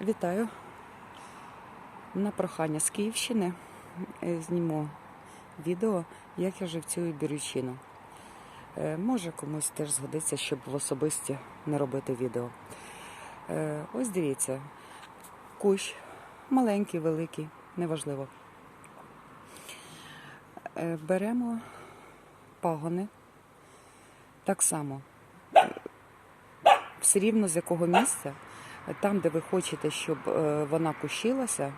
Вітаю. На прохання з Київщини е, зніму відео, як я живцюю бірючину. Е, Може комусь теж згодиться, щоб в особисті не робити відео. Е, Ось дивіться, кущ маленький, великий, неважливо. Беремо пагони так само. Все рівно з якого місця там, де ви хочете, щоб е, вона кущилася,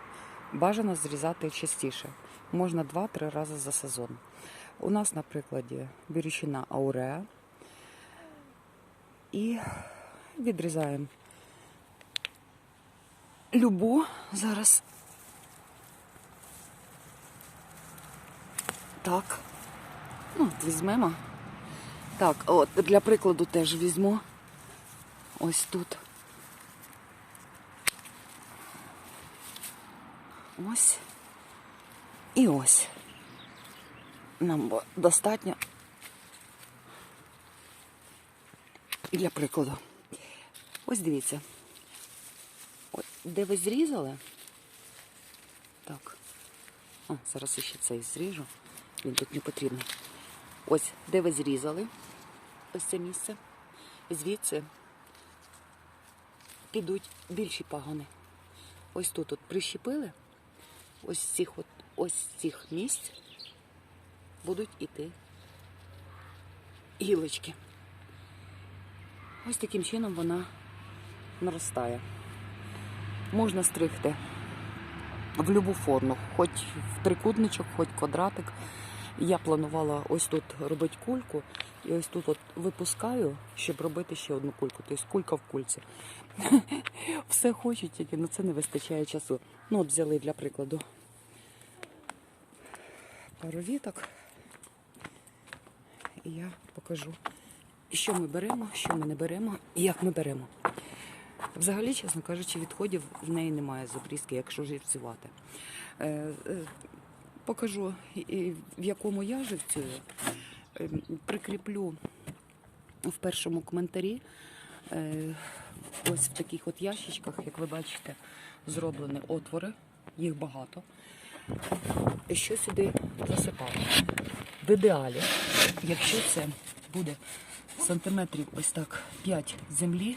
бажано зрізати частіше. Можна 2-3 рази за сезон. У нас, на прикладі, бірючина ауреа. І відрізаємо любу зараз. Так. Ну, візьмемо. Так, от для прикладу теж візьму. Ось тут. Ось. І ось. Нам достатньо. Для прикладу. Ось дивіться. Де ви зрізали? Так. А, зараз ще цей зріжу. Він тут не потрібний. Ось, де ви зрізали. Ось це місце. Звідси підуть більші пагони. Ось тут от прищепили. Ось цих от, ось цих місць будуть іти гілочки. Ось таким чином вона наростає. Можна стригти в будь-яку форму, хоч в трикутничок, хоч квадратик. Я планувала ось тут робити кульку, і ось тут от випускаю, щоб робити ще одну кульку. Тобто кулька в кульці. Все хочуть, тільки на це не вистачає часу. Ну, от взяли для прикладу пару віток. І я покажу, що ми беремо, що ми не беремо і як ми беремо. Взагалі, чесно кажучи, відходів в неї немає з обрізки, якщо живцювати. Покажу, в якому я живцюю. Е, Прикріплю в першому коментарі. Е, Ось в таких от ящичках, як ви бачите, зроблені отвори, їх багато. І що сюди засипати? В ідеалі, якщо це буде сантиметрів ось так 5 землі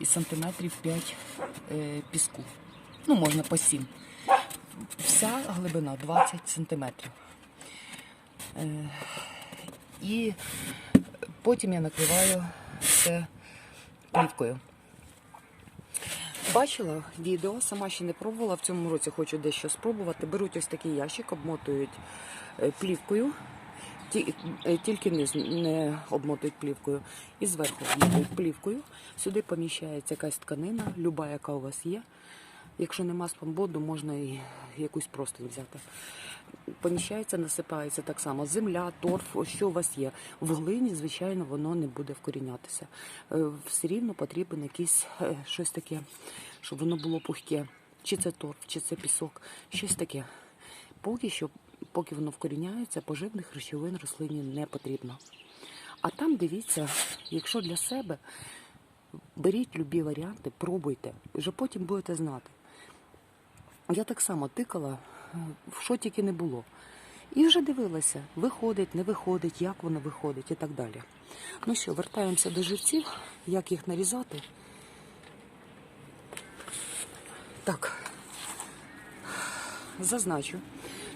і сантиметрів 5 е, піску. Ну, можна по 7. Вся глибина 20 сантиметрів. Е, і потім я накриваю це плівкою. Бачила відео, сама ще не пробувала. В цьому році хочу дещо спробувати. Беруть ось такий ящик, обмотують е, плівкою, е, тільки низ не обмотують плівкою. І зверху обмотують плівкою. Сюди поміщається якась тканина, люба, яка у вас є. Якщо нема спамбоду, можна і якусь простинь взяти. Поміщається, насипається так само. Земля, торф, що у вас є. В глині, звичайно, воно не буде вкорінятися. Е, Все рівно потрібен якийсь е, щось таке, щоб воно було пухке. Чи це торф, чи це пісок, щось таке. Поки що, поки воно вкоріняється, поживних речовин рослині не потрібно. А там дивіться, якщо для себе, беріть любі варіанти, пробуйте, вже потім будете знати. Я так само тикала, е, що тільки не було. І вже дивилася, виходить, не виходить, як воно виходить і так далі. Ну що, вертаємося до живців, як їх нарізати. Так, зазначу,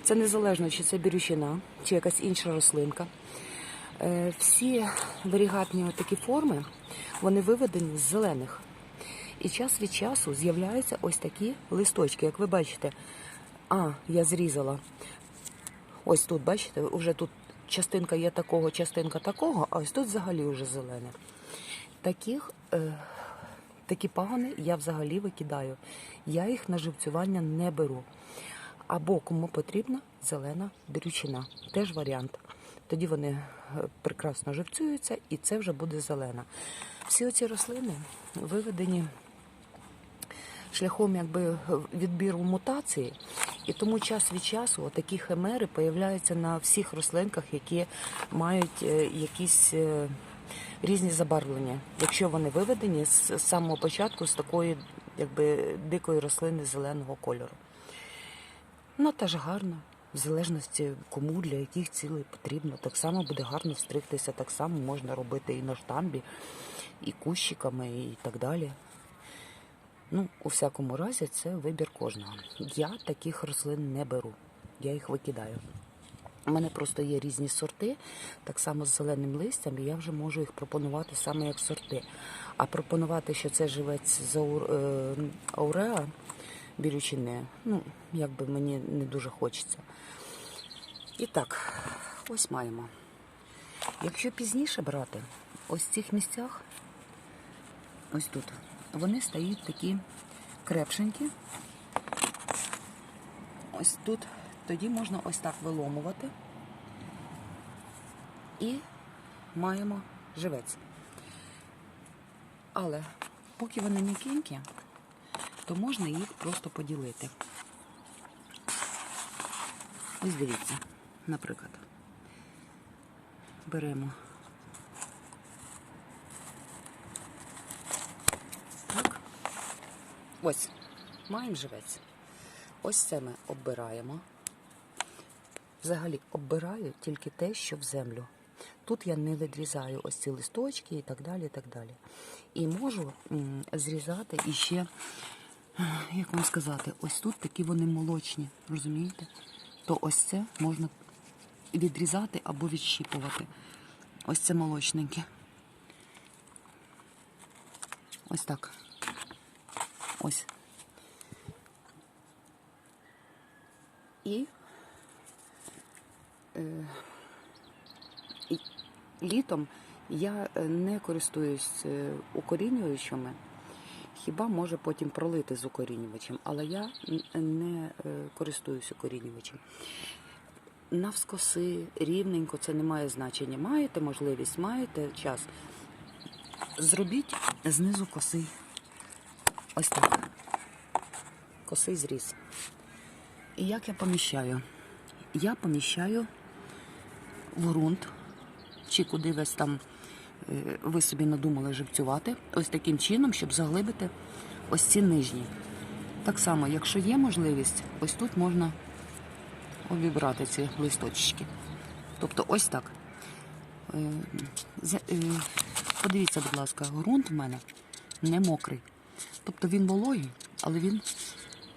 це незалежно, чи це бірючина, чи якась інша рослинка. Е, Всі варігатні такі форми, вони виведені з зелених. І час від часу з'являються ось такі листочки, як ви бачите. А, я зрізала. Ось тут, бачите, вже тут частинка є такого, частинка такого, а ось тут взагалі вже зелене. Таких, е, такі пагони я взагалі викидаю. Я їх на живцювання не беру. Або кому потрібна зелена бірючина. Теж варіант. Тоді вони е, прекрасно живцюються і це вже буде зелена. Всі оці рослини виведені шляхом якби відбіру мутації, і тому час від часу такі химери появляються на всіх рослинках, які мають е, якісь е, різні забарвлення, якщо вони виведені з самого початку з такої якби дикої рослини зеленого кольору. Вона теж гарна, в залежності кому для яких цілей потрібно. Так само буде гарно встригтися, так само можна робити і на штамбі, і кущиками, і так далі. Ну, у всякому разі, це вибір кожного. Я таких рослин не беру, я їх викидаю. У мене просто є різні сорти, так само з зеленим листям, і я вже можу їх пропонувати саме як сорти. А пропонувати, що це живець з е, ауреа, беручи не, ну, якби мені не дуже хочеться. І так, ось маємо. Якщо пізніше брати, ось в цих місцях, ось тут, вони стають такі крепшенькі. Ось тут тоді можна ось так виломувати. І маємо живець. Але поки вони м'якенькі, то можна їх просто поділити. Ось дивіться, наприклад, беремо так. Ось, маємо живець. Ось це ми оббираємо. Взагалі оббираю тільки те, що в землю. Тут я не відрізаю ось ці листочки і так далі. І так далі. І можу зрізати іще, як вам сказати, ось тут такі вони молочні, розумієте? То ось це можна відрізати або відщіпувати. Ось це молочненьке. Ось так. Ось. І, е, літом я е, не користуюсь е, укорінюючими, хіба може потім пролити з укорінювачем, але я не е, користуюсь укорінювачем. Навскоси, рівненько, це не має значення. Маєте можливість, маєте час. Зробіть знизу коси. Ось так. Косий зріз. І як я поміщаю? Я поміщаю в ґрунт, чи куди весь там е, ви собі надумали живцювати, ось таким чином, щоб заглибити ось ці нижні. Так само, якщо є можливість, ось тут можна обібрати ці листочки. Тобто ось так. Е, е, Подивіться, будь ласка, ґрунт в мене не мокрий. Тобто він вологий, але він,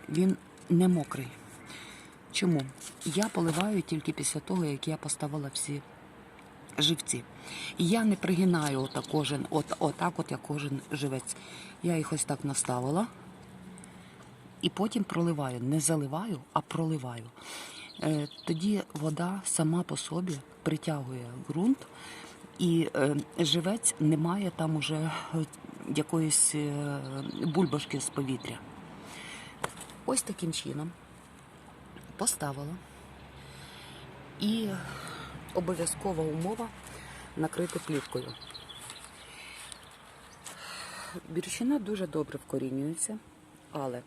він не мокрий. Чому? Я поливаю тільки після того, як я поставила всі живці. І я не пригинаю отак кожен, от, отак, от як кожен живець. Я їх ось так наставила і потім проливаю. Не заливаю, а проливаю. Е, Тоді вода сама по собі притягує ґрунт, і е, живець не має там уже якоїсь е, бульбашки з повітря. Ось таким чином поставила. І обов'язкова умова накрити плівкою. Бірчина дуже добре вкорінюється, але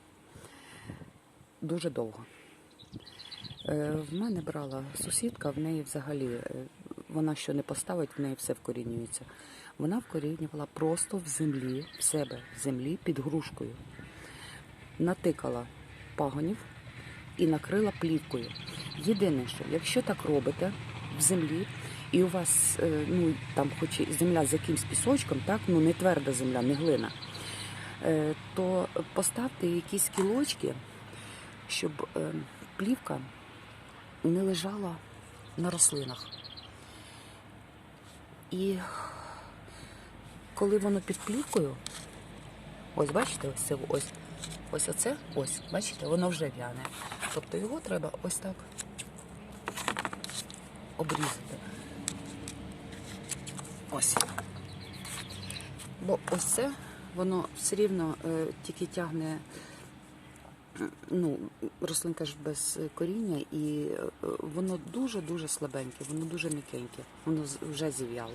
дуже довго. Е, В мене брала сусідка, в неї взагалі е, вона що не поставить, в неї все вкорінюється. Вона вкорінювала просто в землі, в себе в землі під грушкою. Натикала пагонів і накрила плівкою. Єдине, що якщо так робите в землі, і у вас е, ну там, хоч і земля з якимсь пісочком, так ну не тверда земля, не глина, е, то поставте якісь кілочки, щоб е, плівка не лежала на рослинах. І коли воно під плівкою, ось бачите, ось це ось, ось оце, ось, бачите, воно вже в'яне. Тобто його треба ось так обрізати. Ось. Бо ось це, воно все рівно е, тільки тягне, ну, рослинка ж без коріння, і е, воно дуже-дуже слабеньке, воно дуже м'якеньке, воно вже зів'яло.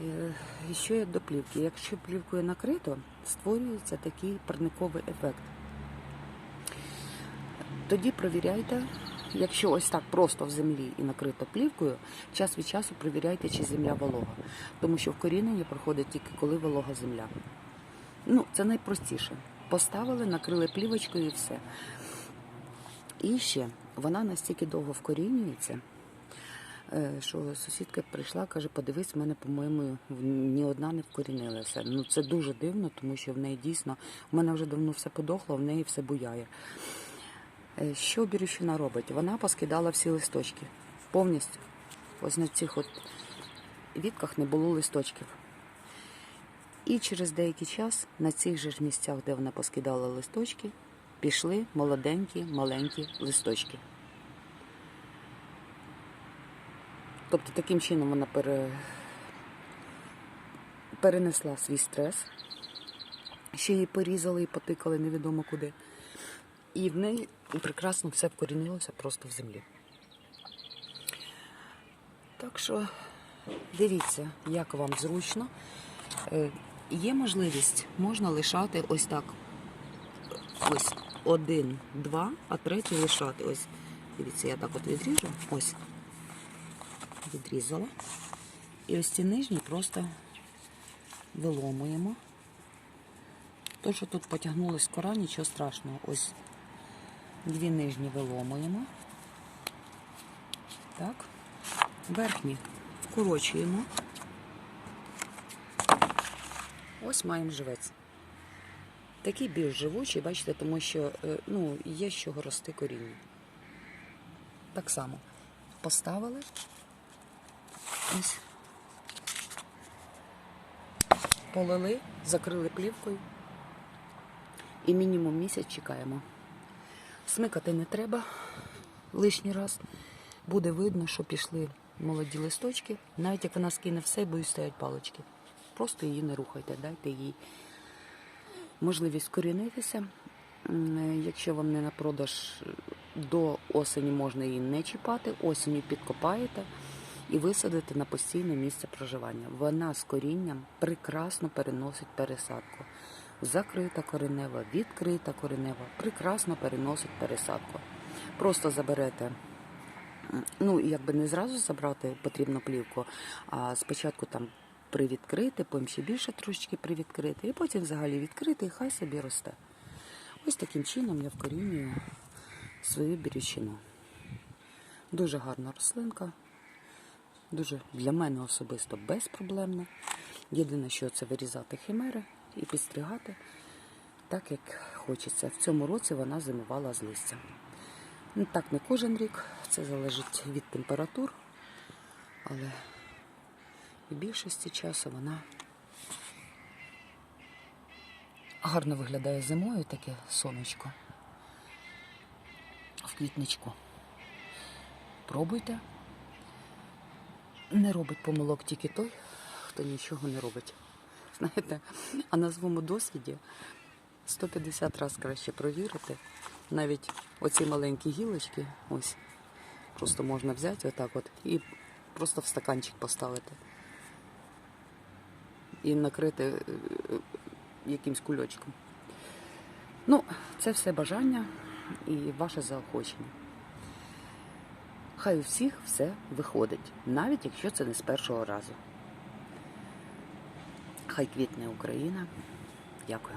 Е, І що є до плівки? Якщо плівкою накрито, створюється такий парниковий ефект. Тоді провіряйте, якщо ось так просто в землі і накрито плівкою, час від часу провіряйте, чи земля волога. Тому що вкорінення проходить тільки коли волога земля. Ну, це найпростіше. Поставили, накрили плівочкою і все. І ще вона настільки довго вкорінюється, е, що сусідка прийшла, каже, подивись, в мене, по-моєму, ні одна не вкорінилася. Ну це дуже дивно, тому що в неї дійсно, в мене вже давно все подохло, в неї все буяє. Е, Що бірющина робить? Вона поскидала всі листочки повністю. Ось на цих от вітках не було листочків. І через деякий час на цих же ж місцях, де вона поскидала листочки, пішли молоденькі, маленькі листочки. Тобто таким чином вона пере... перенесла свій стрес, ще її порізали і потикали невідомо куди. І в неї прекрасно все вкорінилося просто в землі. Так що дивіться, як вам зручно. Є можливість, можна лишати ось так. Ось один, два, а третій лишати. Ось, дивіться, я так от відріжу. Ось. Відрізала. І ось ці нижні просто виломуємо. То, що тут потягнулась кора, нічого страшного. Ось дві нижні виломуємо. Так. Верхні вкорочуємо. Ось маємо живець. Такий більш живучий, бачите, тому що е, ну, є з чого рости коріння. Так само поставили. Ось. Полили, закрили плівкою. І мінімум місяць чекаємо. Смикати не треба лишній раз. Буде видно, що пішли молоді листочки. Навіть як вона скине все, будуть стоять палички. Просто її не рухайте, дайте їй можливість корінитися. Якщо вам не на продаж до осені можна її не чіпати, осінню підкопаєте і висадите на постійне місце проживання. Вона з корінням прекрасно переносить пересадку. Закрита коренева, відкрита коренева, прекрасно переносить пересадку. Просто заберете ну, якби не зразу забрати потрібно плівку, а спочатку там привідкрити, потім ще більше трошечки привідкрити, і потім взагалі відкрити, і хай собі росте. Ось таким чином я вкорінюю свою бірючину. Дуже гарна рослинка, дуже для мене особисто безпроблемна. Єдине, що це вирізати химери і підстригати так, як хочеться. В цьому році вона зимувала з листям. Ну, так не кожен рік, це залежить від температур, але більшості часу вона гарно виглядає зимою таке сонечко в квітничку. Пробуйте. Не робить помилок тільки той, хто нічого не робить. Знаєте, а на своєму досвіді 150 разів краще провірити. Навіть оці маленькі гілочки, ось, просто можна взяти отак от і просто в стаканчик поставити. І накрити е, якимсь кульочком. Ну, це все бажання і ваше заохочення. Хай у всіх все виходить, навіть якщо це не з першого разу. Хай квітне Україна. Дякую.